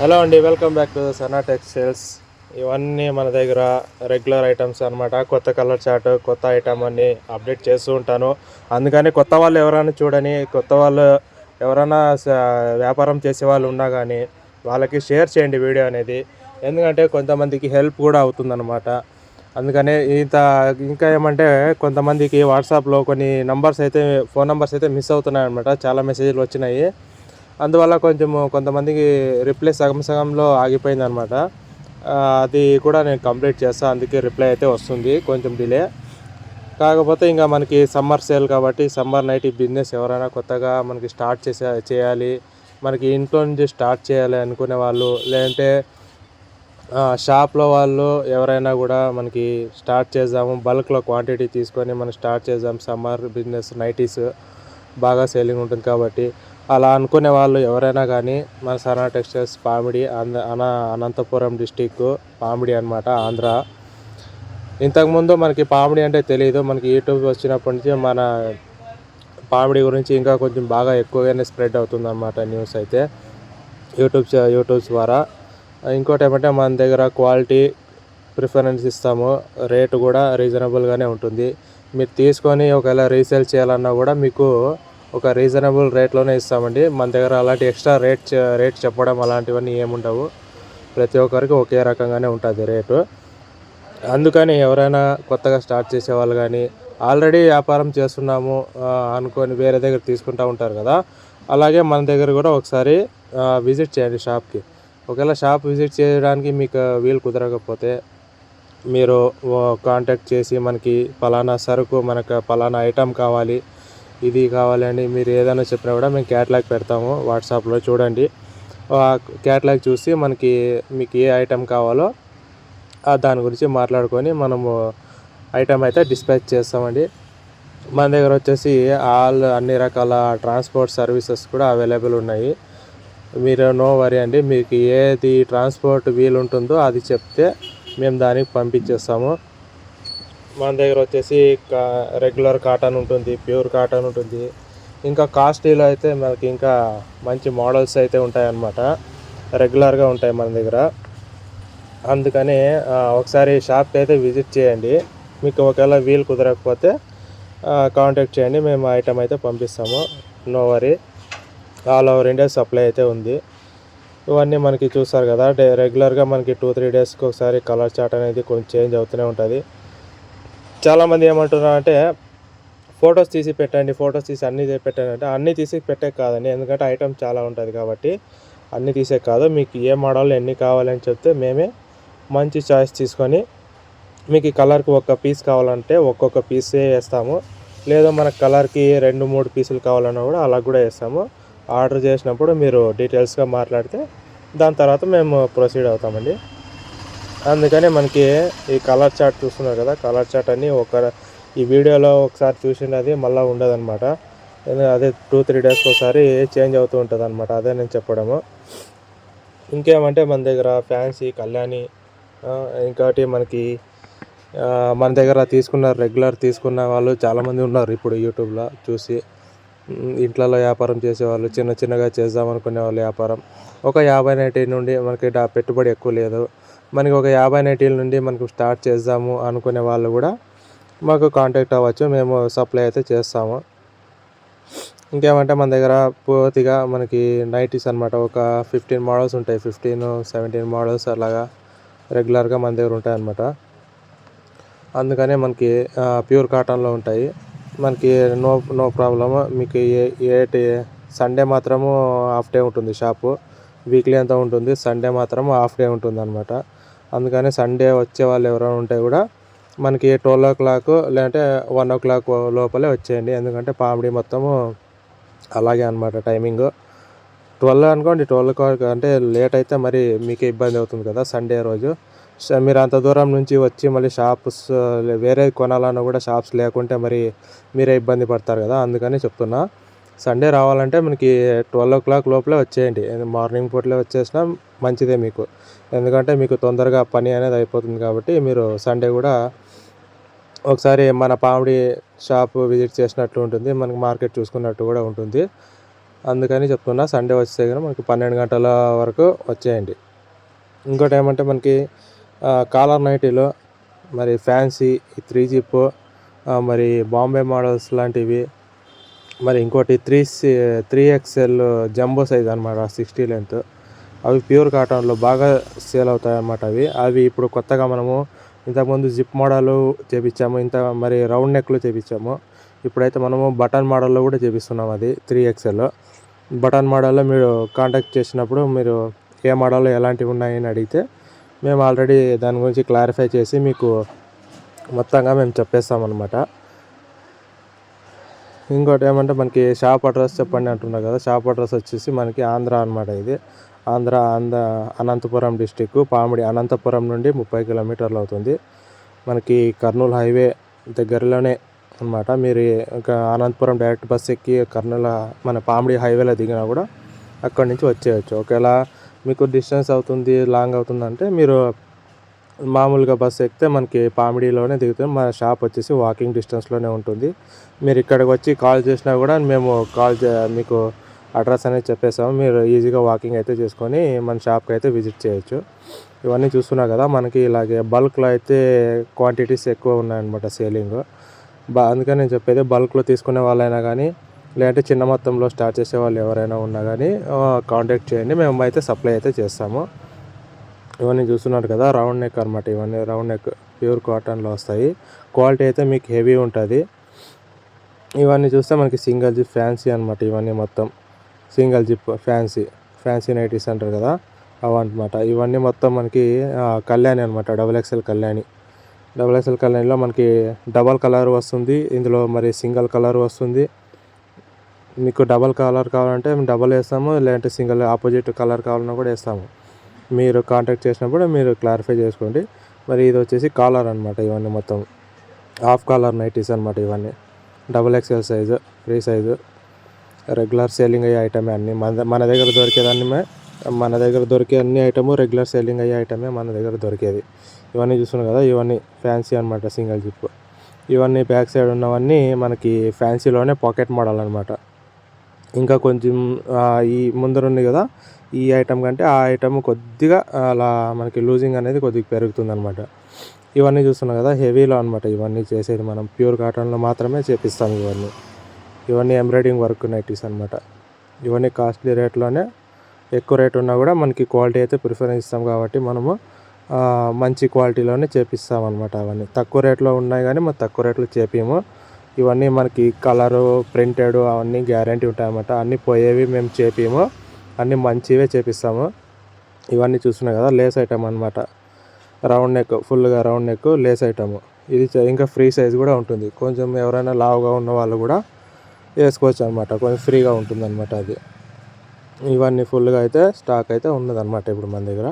Hello అండి welcome back to Sana textiles ఇవన్నీ మన దగ్గర రెగ్యులర్ ఐటమ్స్ అనమాట కొత్త కలర్ చార్ట్ కొత్త ఐటమ్ అన్ని అప్డేట్ చేస్తూ ఉంటాను. అందుకని కొత్త వాళ్ళు ఎవరైనా చూడని కొత్త వాళ్ళు ఎవరైనా స- వ్యాపారం చేసే వాళ్ళు ఉన్నా కానీ వాళ్ళకి షేర్ చేయండి వీడియో అనేది. ఎందుకంటే కొంతమందికి హెల్ప్ కూడా అవుతుందన్నమాట. అందుకనే ఇంత ఇంకా ఏమంటే కొంతమందికి వాట్సాప్లో కొన్ని నంబర్స్ అయితే ఫోన్ నంబర్స్ అయితే మిస్ అవుతున్నాయి అనమాట చాలా మెసేజ్లు వచ్చినాయి. అందువల్ల కొంచెం కొంతమందికి రిప్లై సగం సగంలో ఆగిపోయింది అనమాట అది కూడా నేను కంప్లీట్ చేస్తాను అందుకే రిప్లై అయితే వస్తుంది కొంచెం డిలే. కాకపోతే ఇంకా మనకి సమ్మర్ సేల్ కాబట్టి సమ్మర్ నైట్ ఈ బిజినెస్ ఎవరైనా కొత్తగా మనకి స్టార్ట్ చేసే చేయాలి మనకి ఇంట్లో నుంచి స్టార్ట్ చేయాలి అనుకునే వాళ్ళు లేదంటే షాప్లో వాళ్ళు ఎవరైనా కూడా మనకి స్టార్ట్ చేద్దాము బల్క్లో క్వాంటిటీ తీసుకొని మనం స్టార్ట్ చేద్దాం సమ్మర్ బిజినెస్ నైటీస్ బాగా సేలింగ్ ఉంటుంది కాబట్టి అలా అనుకునే వాళ్ళు ఎవరైనా కానీ మన సనా టెక్స్టైల్స్ పామిడి అన అనంతపురం డిస్టిక్ పామిడి అనమాట ఆంధ్ర. ఇంతకుముందు మనకి పామిడి అంటే తెలియదు మనకి యూట్యూబ్ వచ్చినప్పటి నుంచి మన పామిడి గురించి ఇంకా కొంచెం బాగా ఎక్కువగానే స్ప్రెడ్ అవుతుందన్నమాట న్యూస్ అయితే. యూట్యూబ్ చ- ద్వారా. ఇంకోటి ఏమంటే మన దగ్గర క్వాలిటీ ప్రిఫరెన్స్ ఇస్తాము. రేటు కూడా రీజనబుల్గానే ఉంటుంది. మీరు తీసుకొని ఒకవేళ రీసేల్ చేయాలన్నా కూడా మీకు ఒక రీజనబుల్ రేట్లోనే ఇస్తామండి. మన దగ్గర అలాంటి ఎక్స్ట్రా రేట్ రేట్ చెప్పడం అలాంటివన్నీ ఏముండవు. ప్రతి ఒక్కరికి ఒకే రకంగానే ఉంటుంది రేటు అందుకని ఎవరైనా కొత్తగా స్టార్ట్ చేసే వాళ్ళు కానీ ఆల్రెడీ వ్యాపారం చేస్తున్నాము అనుకొని వేరే దగ్గర తీసుకుంటూ ఉంటారు కదా. అలాగే మన దగ్గర కూడా ఒకసారి విజిట్ చేయండి షాప్కి ఒకవేళ షాప్ విజిట్ చేయడానికి మీకు వీలు కుదరకపోతే మీరు కాంటాక్ట్ చేసి మనకి పలానా సరుకు మనకు పలానా ఐటమ్ కావాలి ఇది కావాలండి మీరు ఏదైనా చెప్పినా కూడా మేము క్యాట్లాగ్ పెడతాము వాట్సాప్లో చూడండి. క్యాటలాగ్ క్యాట్లాగ్ చూసి మనకి మీకు ఏ ఐటెం కావాలో దాని గురించి మాట్లాడుకొని మనము ఐటెం అయితే డిస్పాచ్ చేస్తామండి. మన దగ్గర వచ్చేసి ఆల్ అన్ని రకాల ట్రాన్స్పోర్ట్ సర్వీసెస్ కూడా అవైలబుల్ ఉన్నాయి. మీరు నో వరి అండి మీకు ఏది ట్రాన్స్పోర్ట్ వీలు ఉంటుందో అది చెప్తే మేము దానికి పంపించేస్తాము. మన దగ్గర వచ్చేసి కా రెగ్యులర్ కాటన్ ఉంటుంది ప్యూర్ కాటన్ ఉంటుంది. ఇంకా కాస్ట్లీలో అయితే మనకి ఇంకా మంచి మోడల్స్ అయితే ఉంటాయన్నమాట. రెగ్యులర్గా ఉంటాయి మన దగ్గర. అందుకని ఒకసారి షాప్కి అయితే విజిట్ చేయండి. మీకు ఒకవేళ వీలు కుదరకపోతే కాంటాక్ట్ చేయండి. మేము ఐటమ్ అయితే పంపిస్తాము. No worry. All over India supply అయితే ఉంది. ఇవన్నీ మనకి చూస్తారు కదా. డే రెగ్యులర్గా మనకి టూ త్రీ డేస్కి ఒకసారి కలర్ చార్ట్ అనేది కొంచెం చేంజ్ అవుతూనే ఉంటుంది. చాలామంది ఏమంటున్నారు అంటే ఫొటోస్ తీసి పెట్టండి ఫొటోస్ తీసి అన్నీ పెట్టండి అంటే అన్నీ తీసి పెట్టే కాదండి. ఎందుకంటే ఐటమ్ చాలా ఉంటుంది కాబట్టి అన్నీ తీసే కాదు. మీకు ఏ మోడల్ ఎన్ని కావాలని చెప్తే మేమే మంచి చాయిస్ తీసుకొని మీకు ఈ కలర్కి ఒక్క పీస్ కావాలంటే ఒక్కొక్క పీసే వేస్తాము. లేదా మన కలర్కి రెండు మూడు పీసులు కావాలన్నా కూడా అలా కూడా వేస్తాము. ఆర్డర్ చేసినప్పుడు మీరు డీటెయిల్స్గా మాట్లాడితే దాని తర్వాత మేము ప్రొసీడ్ అవుతామండి. అందుకని మనకి ఈ కలర్ చార్ట్ చూస్తున్నారు కదా కలర్ చార్ట్ అని ఒక ఈ వీడియోలో ఒకసారి చూసినది మళ్ళీ ఉండదన్నమాట. అదే టూ త్రీ డేస్కి ఒకసారి చేంజ్ అవుతూ ఉంటుంది అనమాట అదే నేను చెప్పడము. ఇంకేమంటే మన దగ్గర ఫ్యాన్సీ కళ్యాణి ఇంకోటి మనకి మన దగ్గర తీసుకున్న రెగ్యులర్ తీసుకున్న వాళ్ళు చాలామంది ఉన్నారు ఇప్పుడు యూట్యూబ్లో చూసి. ఇంట్లో ఇంట్లలో వ్యాపారం చేసేవాళ్ళు చిన్న చిన్నగా చేద్దాం అనుకునే వాళ్ళు వ్యాపారం. ఒక యాభై నైటీ నుండి మనకి పెట్టుబడి ఎక్కువ లేదు. మనకి ఒక యాభై నైటీల నుండి మనకు స్టార్ట్ చేద్దాము అనుకునే వాళ్ళు కూడా మాకు కాంటాక్ట్ అవ్వచ్చు. మేము సప్లై అయితే చేస్తాము. ఇంకేమంటే మన దగ్గర పూర్తిగా మనకి నైటీస్ అనమాట ఒక ఫిఫ్టీన్ మోడల్స్ ఉంటాయి. ఫిఫ్టీన్ సెవెంటీన్ మోడల్స్ అలాగా రెగ్యులర్గా మన దగ్గర ఉంటాయి అనమాట అందుకనే మనకి ప్యూర్ కాటన్లో ఉంటాయి. మనకి నో నో ప్రాబ్లమ్. మీకు ఏ ఏ సండే మాత్రము హాఫ్ డే ఉంటుంది షాపు. వీక్లీ అంతా ఉంటుంది. సండే మాత్రం హాఫ్ డే ఉంటుంది అనమాట అందుకని సండే వచ్చే వాళ్ళు ఎవరైనా ఉంటే కూడా మనకి ట్వెల్వ్ ఓ క్లాక్ లేదంటే వన్ ఓ క్లాక్ లోపలే వచ్చేయండి. ఎందుకంటే పామిడి మొత్తము అలాగే అనమాట టైమింగ్ ట్వెల్వ్ అనుకోండి ట్వెల్వ్ క్లాక్ అంటే లేట్ అయితే మరి మీకే ఇబ్బంది అవుతుంది కదా సండే రోజు. మీరు అంత దూరం నుంచి వచ్చి మళ్ళీ షాప్స్ వేరే కొనాలన్నా కూడా షాప్స్ లేకుంటే మరి మీరే ఇబ్బంది పడతారు కదా అందుకని చెప్తున్నా. సండే రావాలంటే మనకి ట్వెల్వ్ ఓ క్లాక్ లోపలే వచ్చేయండి. మార్నింగ్ పూటలే వచ్చేసినా మంచిదే మీకు. ఎందుకంటే మీకు తొందరగా పని అనేది అయిపోతుంది కాబట్టి మీరు సండే కూడా ఒకసారి మన పామిడి షాప్ విజిట్ చేసినట్టు ఉంటుంది. మనకి మార్కెట్ చూసుకున్నట్టు కూడా ఉంటుంది. అందుకని చెప్తున్నా సండే వచ్చే కానీ మనకి పన్నెండు గంటల వరకు వచ్చేయండి. ఇంకోటి ఏమంటే మనకి కాలర్ నైటీలో మరి ఫ్యాన్సీ త్రీ జిప్ మరి బాంబే మోడల్స్ లాంటివి మరి ఇంకోటి three C three XL jumbo size అనమాట సిక్స్టీ లెంత్. అవి ప్యూర్ కాటన్లో బాగా సేల్ అవుతాయి అన్నమాట అవి. అవి ఇప్పుడు కొత్తగా మనము ఇంతకుముందు జిప్ మోడల్ చేపించాము ఇంత మరి రౌండ్ నెక్లు చేపించాము. ఇప్పుడైతే మనము బటన్ మోడల్లో కూడా చేపిస్తున్నాం అది త్రీ ఎక్స్ఎల్. బటన్ మోడల్లో మీరు కాంటాక్ట్ చేసినప్పుడు మీరు ఏ మోడల్లో ఎలాంటివి ఉన్నాయని అడిగితే మేము ఆల్రెడీ దాని గురించి క్లారిఫై చేసి మీకు మొత్తంగా మేము చెప్పేస్తామన్నమాట. ఇంకోటి ఏమంటే మనకి షాప్ అడ్రస్ చెప్పండి అంటున్నారు కదా షాప్ అడ్రస్ వచ్చేసి మనకి ఆంధ్ర అనమాట ఇది. ఆంధ్ర ఆంధ్ర అనంతపురం డిస్టిక్ పామిడి అనంతపురం నుండి ముప్పై కిలోమీటర్లు అవుతుంది. మనకి కర్నూలు హైవే దగ్గరలోనే అనమాట మీరు ఇంకా అనంతపురం డైరెక్ట్ బస్ ఎక్కి కర్నూలు మన పామిడి హైవేలో దిగినా కూడా అక్కడి నుంచి వచ్చేయచ్చు. ఒకవేళ మీకు డిస్టెన్స్ అవుతుంది లాంగ్ అవుతుంది అంటే మీరు మామూలుగా బస్సు ఎక్కితే మనకి పామిడిలోనే దిగుతుంది. మన షాప్ వచ్చేసి వాకింగ్ డిస్టెన్స్లోనే ఉంటుంది. మీరు ఇక్కడికి వచ్చి కాల్ చేసినా కూడా మేము కాల్ చే మీకు అడ్రస్ అనేది చెప్పేసాము మీరు ఈజీగా వాకింగ్ అయితే చేసుకొని మన షాప్కి అయితే విజిట్ చేయొచ్చు. ఇవన్నీ చూస్తున్నారు కదా మనకి ఇలాగే బల్క్లో అయితే క్వాంటిటీస్ ఎక్కువ ఉన్నాయన్నమాట సేలింగ్. బా అందుకని నేను చెప్పేది బల్క్లో తీసుకునే వాళ్ళైనా కానీ లేదంటే చిన్న మొత్తంలో స్టార్ట్ చేసే వాళ్ళు ఎవరైనా ఉన్నా కానీ కాంటాక్ట్ చేయండి. మేము అయితే సప్లై అయితే చేస్తాము. ఇవన్నీ చూస్తున్నారు కదా రౌండ్ నెక్ అనమాట ఇవన్నీ. రౌండ్ నెక్ ప్యూర్ కాటన్లో వస్తాయి. క్వాలిటీ అయితే మీకు హెవీ ఉంటుంది. ఇవన్నీ చూస్తే మనకి సింగిల్ జిప్ ఫ్యాన్సీ అనమాట ఇవన్నీ మొత్తం. Single zip fancy fancy nighties అంటారు కదా అవన్నమాట ఇవన్నీ మొత్తం మనకి కళ్యాణి అనమాట double XL Kalyani. Double XL కళ్యాణిలో మనకి డబల్ కలర్ వస్తుంది. ఇందులో మరి సింగిల్ కలర్ వస్తుంది. మీకు డబల్ కలర్ కావాలంటే మేము డబల్ వేస్తాము లేదంటే సింగిల్ ఆపోజిట్ కలర్ కావాలన్నా కూడా వేస్తాము. మీరు కాంటాక్ట్ చేసినప్పుడు మీరు క్లారిఫై చేసుకోండి. మరి ఇది వచ్చేసి కాలర్ అనమాట ఇవన్నీ మొత్తం. హాఫ్ కాలర్ నైటీస్ అనమాట ఇవన్నీ. Double XL size free size regular selling అయ్యే ఐటమే అన్నీ. మన మన దగ్గర దొరికేదాన్ని మన దగ్గర దొరికే అన్ని ఐటము రెగ్యులర్ సేలింగ్ అయ్యే ఐటమే మన దగ్గర దొరికేది. ఇవన్నీ చూస్తున్నాం కదా ఇవన్నీ ఫ్యాన్సీ అనమాట సింగిల్ జిప్ ఇవన్నీ బ్యాక్ సైడ్ ఉన్నవన్నీ మనకి ఫ్యాన్సీలోనే పాకెట్ మోడల్ అనమాట ఇంకా కొంచెం ఈ ముందర ఉంది కదా ఈ ఐటమ్ కంటే ఆ ఐటమ్ కొద్దిగా అలా మనకి లూజింగ్ అనేది కొద్దిగా పెరుగుతుంది అనమాట ఇవన్నీ చూస్తున్నాం కదా హెవీలో అనమాట ఇవన్నీ చేసేది మనం. ప్యూర్ కాటన్లో మాత్రమే చేపిస్తాం ఇవన్నీ. ఇవన్నీ ఎంబ్రాయిడింగ్ వర్క్ నైటీస్ అనమాట ఇవన్నీ కాస్ట్లీ రేట్లోనే ఎక్కువ రేట్ ఉన్నా కూడా మనకి క్వాలిటీ అయితే ప్రిఫరెన్స్ ఇస్తాం కాబట్టి మనము మంచి క్వాలిటీలోనే చేపిస్తాం అనమాట అవన్నీ. తక్కువ రేట్లో ఉన్నాయి కానీ మనం తక్కువ రేట్లో చేపిము ఇవన్నీ మనకి కలరు ప్రింటెడ్ అవన్నీ గ్యారంటీ ఉంటాయన్నమాట. అన్నీ పోయేవి మేము చేపిము అన్నీ మంచివే చేపిస్తాము. ఇవన్నీ చూస్తున్నాయి కదా లేస్ ఐటమ్ అనమాట రౌండ్ నెక్ ఫుల్గా రౌండ్ నెక్ లేస్ ఐటమ్. ఇది ఇంకా ఫ్రీ సైజ్ కూడా ఉంటుంది. కొంచెం ఎవరైనా లావుగా ఉన్న వాళ్ళు కూడా వేసుకోవచ్చు అనమాట కొంచెం ఫ్రీగా ఉంటుంది అనమాట అది. ఇవన్నీ ఫుల్గా అయితే స్టాక్ అయితే ఉన్నదనమాట ఇప్పుడు మన దగ్గర.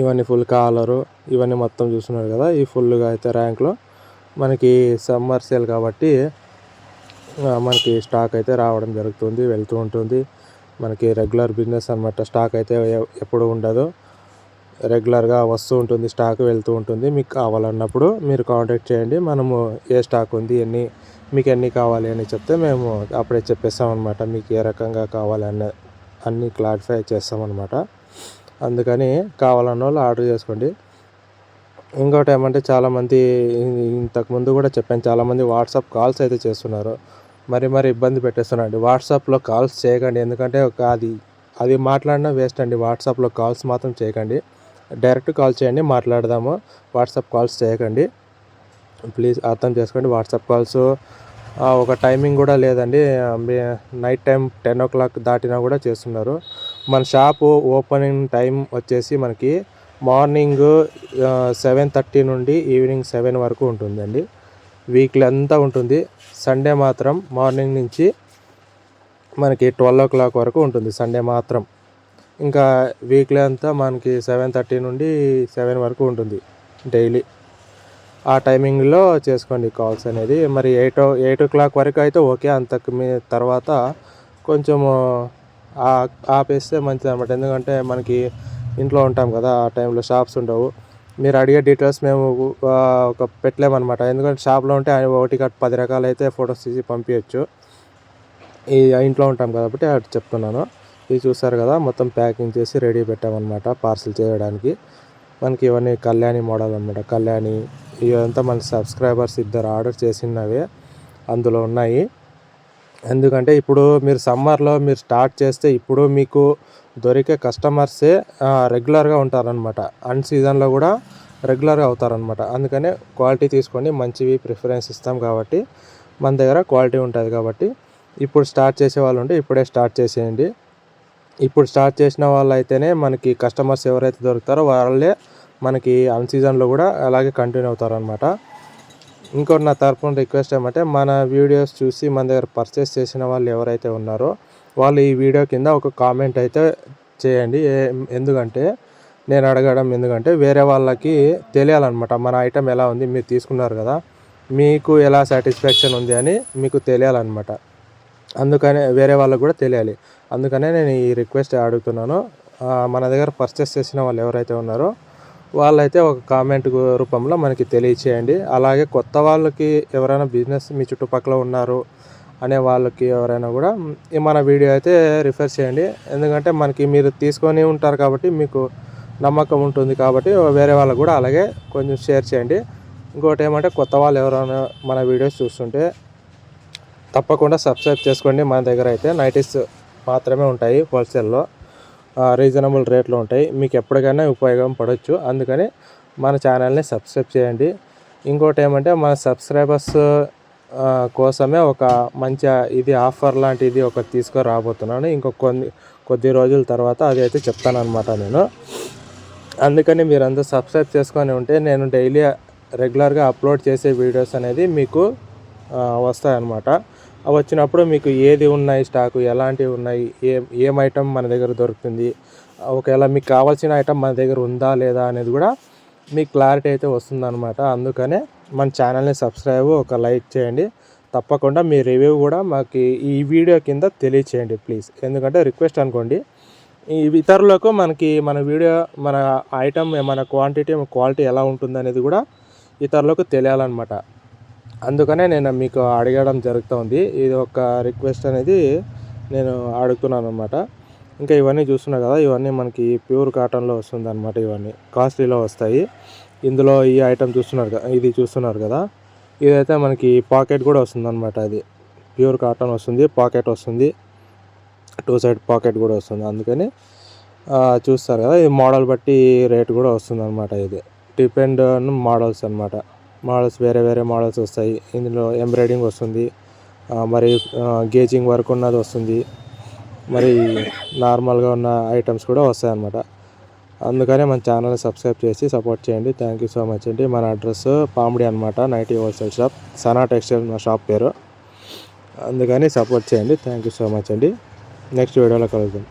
ఇవన్నీ ఫుల్ కాలరు ఇవన్నీ మొత్తం చూస్తున్నారు కదా ఈ ఫుల్గా అయితే ర్యాంక్లో. మనకి సమ్మర్ సేల్ కాబట్టి మనకి స్టాక్ అయితే రావడం జరుగుతుంది వెళ్తూ ఉంటుంది. మనకి రెగ్యులర్ బిజినెస్ అనమాట స్టాక్ అయితే ఎప్పుడు ఉండదు. రెగ్యులర్గా వస్తూ ఉంటుంది స్టాక్ వెళ్తూ ఉంటుంది. మీకు కావాలన్నప్పుడు మీరు కాంటాక్ట్ చేయండి. మనము ఏ స్టాక్ ఉంది ఎన్ని మీకు ఎన్ని కావాలి అని చెప్తే మేము అప్పుడే చెప్పేస్తామన్నమాట మీకు ఏ రకంగా కావాలి అన్న అన్నీ క్లారిఫై చేస్తామన్నమాట అందుకని కావాలన్న వాళ్ళు ఆర్డర్ చేసుకోండి. ఇంకోటి ఏమంటే చాలామంది ఇంతకుముందు కూడా చెప్పాను. చాలామంది వాట్సాప్ కాల్స్ అయితే చేస్తున్నారు. మరి మరి ఇబ్బంది పెట్టేస్తున్నాడు వాట్సాప్లో కాల్స్ చేయకండి. ఎందుకంటే ఒక అది అది మాట్లాడినా వేస్ట్ అండి. వాట్సాప్లో కాల్స్ మాత్రం చేయకండి. డైరెక్ట్ కాల్ చేయండి మాట్లాడదాము. వాట్సాప్ కాల్స్ చేయకండి. ప్లీజ్ అర్థం చేసుకోండి. వాట్సాప్ కాల్స్ ఒక టైమింగ్ కూడా లేదండి. Night time ten o'clock దాటినా కూడా చేస్తున్నారు. మన షాపు ఓపెనింగ్ టైం వచ్చేసి మనకి మార్నింగ్ సెవెన్ థర్టీ నుండి ఈవినింగ్ సెవెన్ వరకు ఉంటుందండి. వీక్లీ అంతా ఉంటుంది. సండే మాత్రం మార్నింగ్ నుంచి మనకి ట్వెల్వ్ ఓ క్లాక్ వరకు ఉంటుంది సండే మాత్రం. ఇంకా వీక్లీ అంతా మనకి సెవెన్ థర్టీ నుండి సెవెన్ వరకు ఉంటుంది డైలీ. ఆ టైమింగ్లో చేసుకోండి కాల్స్ అనేది. మరి ఎయిట్ ఎయిట్ ఓ క్లాక్ వరకు అయితే ఓకే. అంతకు మీ తర్వాత కొంచెము ఆ- ఆపేస్తే మంచిది అనమాట ఎందుకంటే మనకి ఇంట్లో ఉంటాం కదా ఆ టైంలో షాప్స్ ఉండవు. మీరు అడిగే డీటెయిల్స్ మేము ఒక పెట్టలేమన్నమాట. ఎందుకంటే షాప్లో ఉంటే ఆయన ఒకటి కాదు పది రకాలు అయితే ఫొటోస్ తీసి పంపించచ్చు ఈ ఇంట్లో ఉంటాం కాబట్టి అటు చెప్తున్నాను. ఇది చూసారు కదా మొత్తం ప్యాకింగ్ చేసి రెడీ పెట్టామన్నమాట పార్సిల్ చేయడానికి. మనకి ఇవన్నీ కళ్యాణి మోడల్ అనమాట కళ్యాణి ఇవంతా మన సబ్స్క్రైబర్స్ ఇద్దరు ఆర్డర్ చేసినవే అందులో ఉన్నాయి. ఎందుకంటే ఇప్పుడు మీరు సమ్మర్లో మీరు స్టార్ట్ చేస్తే ఇప్పుడు మీకు దొరికే కస్టమర్సే రెగ్యులర్గా ఉంటారనమాట అన్ సీజన్లో కూడా రెగ్యులర్గా అవుతారనమాట అందుకనే క్వాలిటీ తీసుకొని మంచివి ప్రిఫరెన్స్ ఇస్తాం కాబట్టి మన దగ్గర క్వాలిటీ ఉంటుంది కాబట్టి ఇప్పుడు స్టార్ట్ చేసే వాళ్ళు ఉంటే ఇప్పుడే స్టార్ట్ చేసేయండి. ఇప్పుడు స్టార్ట్ చేసిన వాళ్ళు అయితేనే మనకి కస్టమర్స్ ఎవరైతే దొరుకుతారో వాళ్ళే మనకి అన్ సీజన్లో కూడా అలాగే కంటిన్యూ అవుతారనమాట ఇంకోటి నా తరపున రిక్వెస్ట్ ఏమంటే మన వీడియోస్ చూసి మన దగ్గర పర్చేస్ చేసిన వాళ్ళు ఎవరైతే ఉన్నారో వాళ్ళు ఈ వీడియో కింద ఒక కామెంట్ అయితే చేయండి. ఎందుకంటే నేను అడగడం ఎందుకంటే వేరే వాళ్ళకి తెలియాలన్నమాట. మన ఐటెం ఎలా ఉంది మీరు తీసుకున్నారు కదా మీకు ఎలా సాటిస్ఫాక్షన్ ఉంది అని మీకు తెలియాలన్నమాట. అందుకనే వేరే వాళ్ళకు కూడా తెలియాలి. అందుకనే నేను ఈ రిక్వెస్ట్ అడుగుతున్నాను. మన దగ్గర పర్చేస్ చేసిన వాళ్ళు ఎవరైతే ఉన్నారో వాళ్ళైతే ఒక కామెంట్ రూపంలో మనకి తెలియచేయండి. అలాగే కొత్త వాళ్ళకి ఎవరైనా బిజినెస్ మీ చుట్టుపక్కల ఉన్నారు అనే వాళ్ళకి ఎవరైనా కూడా ఈ మన వీడియో అయితే రిఫర్ చేయండి. ఎందుకంటే మనకి మీరు తీసుకొని ఉంటారు కాబట్టి మీకు నమ్మకం ఉంటుంది కాబట్టి వేరే వాళ్ళకు కూడా అలాగే కొంచెం షేర్ చేయండి. ఇంకోటి ఏమంటే కొత్త వాళ్ళు ఎవరైనా మన వీడియోస్ చూస్తుంటే తప్పకుండా సబ్స్క్రైబ్ చేసుకోండి. మన దగ్గర అయితే నైటీస్ మాత్రమే ఉంటాయి హోల్సేల్లో రీజనబుల్ రేట్లో ఉంటాయి. మీకు ఎప్పటికైనా ఉపయోగం పడవచ్చు అందుకని మన ఛానల్ని సబ్స్క్రైబ్ చేయండి. ఇంకోటి ఏమంటే మన సబ్స్క్రైబర్స్ కోసమే ఒక మంచి ఇది ఆఫర్ లాంటిది ఒకటి తీసుకొని రాబోతున్నాను ఇంకో కొన్ని కొద్ది రోజుల తర్వాత అది అయితే చెప్తాను నేను. అందుకని మీరందరూ సబ్స్క్రైబ్ చేసుకొని ఉంటే నేను డైలీ రెగ్యులర్గా అప్లోడ్ చేసే వీడియోస్ అనేది మీకు వస్తాయన్నమాట. అవి వచ్చినప్పుడు మీకు ఏది ఉన్నాయి స్టాకు ఎలాంటివి ఉన్నాయి ఏ ఏం ఐటమ్ మన దగ్గర దొరుకుతుంది ఒకవేళ మీకు కావాల్సిన ఐటమ్ మన దగ్గర ఉందా లేదా అనేది కూడా మీకు క్లారిటీ అయితే వస్తుందన్నమాట. అందుకనే మన ఛానల్ని సబ్స్క్రైబ్ ఒక లైక్ చేయండి. తప్పకుండా మీ రివ్యూ కూడా మాకు ఈ వీడియో కింద తెలియచేయండి ప్లీజ్ ఎందుకంటే రిక్వెస్ట్ అనుకోండి ఈ ఇతరులకు మనకి మన వీడియో మన ఐటమ్ మన క్వాంటిటీ క్వాలిటీ ఎలా ఉంటుంది అనేది కూడా ఇతరులకు తెలియాలన్నమాట. అందుకనే నేను మీకు అడగడం జరుగుతుంది. ఇది ఒక రిక్వెస్ట్ అనేది నేను అడుగుతున్నాను అనమాట ఇంకా ఇవన్నీ చూస్తున్నా కదా ఇవన్నీ మనకి ప్యూర్ కాటన్లో వస్తుంది అనమాట ఇవన్నీ. కాస్ట్లీలో వస్తాయి. ఇందులో ఈ ఐటమ్ చూస్తున్నారు కదా ఇది చూస్తున్నారు కదా. ఇదైతే మనకి పాకెట్ కూడా వస్తుంది అనమాట అది. ప్యూర్ కాటన్ వస్తుంది పాకెట్ వస్తుంది. టూ సైడ్ పాకెట్ కూడా వస్తుంది. అందుకని చూస్తారు కదా ఇది మోడల్ బట్టి రేట్ కూడా వస్తుంది అనమాట ఇది. డిపెండ్ ఆన్ మోడల్స్ అనమాట మోడల్స్ వేరే వేరే మోడల్స్ వస్తాయి. ఇందులో ఎంబ్రాయిడింగ్ వస్తుంది. మరి గేజింగ్ వర్క్ ఉన్నది వస్తుంది. మరి నార్మల్గా ఉన్న ఐటమ్స్ కూడా వస్తాయి అన్నమాట అందుకనే మన ఛానల్ని సబ్స్క్రైబ్ చేసి సపోర్ట్ చేయండి. థ్యాంక్ యూ సో మచ్ అండి. మన అడ్రస్ పామిడి అనమాట nighty wholesale shop Sana textile మా షాప్ పేరు. అందుకని సపోర్ట్ చేయండి. థ్యాంక్ యూ సో మచ్ అండి. నెక్స్ట్ వీడియోలో కలుద్దాం.